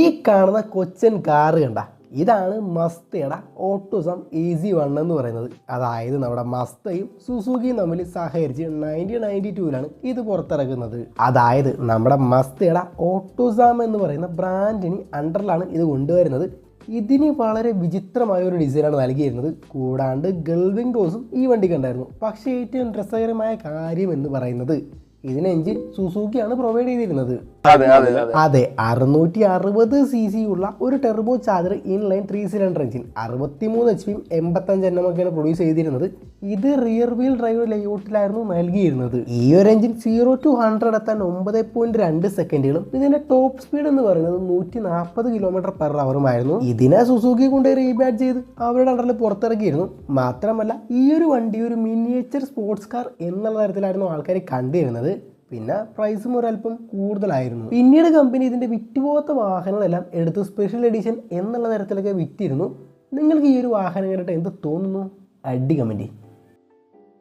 ഈ കാണുന്ന കൊച്ചൻ കാറ് കണ്ട ഇതാണ് മസ്തയുടെ ഓട്ടോസം ഈസി വൺ എന്ന് പറയുന്നത്. അതായത് നമ്മുടെ മസ്തയും സുസുക്കിയും തമ്മിൽ സഹകരിച്ച് നയന്റീൻ നയന്റി ടൂവിലാണ് ഇത് പുറത്തിറക്കുന്നത് അതായത് നമ്മുടെ മസ്തയുടെ ഓട്ടോസാം എന്ന് പറയുന്ന ബ്രാൻഡിന് അണ്ടറിലാണ് ഇത് കൊണ്ടുവരുന്നത്. ഇതിന് വളരെ വിചിത്രമായ ഒരു ഡിസൈനാണ് നൽകിയിരുന്നത്. കൂടാണ്ട് ഗൾവിംഗ് ഡോസും ഈ വണ്ടിക്ക് ഉണ്ടായിരുന്നു പക്ഷേ ഏറ്റവും രസകരമായ കാര്യം എന്ന് പറയുന്നത് ഇതിന് എഞ്ചിൻ സുസുക്കിയാണ് പ്രൊവൈഡ് ചെയ്തിരുന്നത്. അതെ അറുന്നൂറ്റി അറുപത് സി സി ഉള്ള ഒരു turbocharger inline three cylinder engine അറുപത്തിമൂന്ന് എച്ച് പിയും എൺപത്തഞ്ച് എണ്ണം ഒക്കെയാണ് പ്രൊഡ്യൂസ് ചെയ്തിരുന്നത്. ഇത് റിയർ വീൽ ഡ്രൈവ് ലേഔട്ടിലായിരുന്നു നൽകിയിരുന്നത്. ഈ ഒരു എഞ്ചിൻ സീറോ ടു ഹൺഡ്രഡ് എത്താൻ ഒമ്പത് പോയിന്റ് രണ്ട് സെക്കൻഡുകളും ഇതിന്റെ ടോപ്പ് സ്പീഡ് എന്ന് പറയുന്നത് നൂറ്റി നാൽപ്പത് കിലോമീറ്റർ പെർ അവറുമായിരുന്നു ഇതിനെ സുസുക്കി കൊണ്ട് റീബാറ്റ് ചെയ്ത് അവരുടെ അണ്ടറിൽ പുറത്തിറക്കിയിരുന്നു. മാത്രമല്ല ഈ ഒരു വണ്ടി ഒരു മിനിയേച്ചർ സ്പോർട്സ് കാർ എന്നുള്ള തരത്തിലായിരുന്നു ആൾക്കാർ കണ്ടിരുന്നത്. പിന്നെ പ്രൈസും ഒരല്പം കൂടുതലായിരുന്നു. പിന്നീട് കമ്പനി ഇതിന്റെ വിറ്റുപോകാത്ത വാഹനങ്ങളെല്ലാം എടുത്ത് സ്പെഷ്യൽ എഡിഷൻ എന്നുള്ള തരത്തിലൊക്കെ വിറ്റിരുന്നു. നിങ്ങൾക്ക് ഈ ഒരു വാഹനം കണ്ടിട്ട് എന്ത് തോന്നുന്നു? അടി കമന്റ്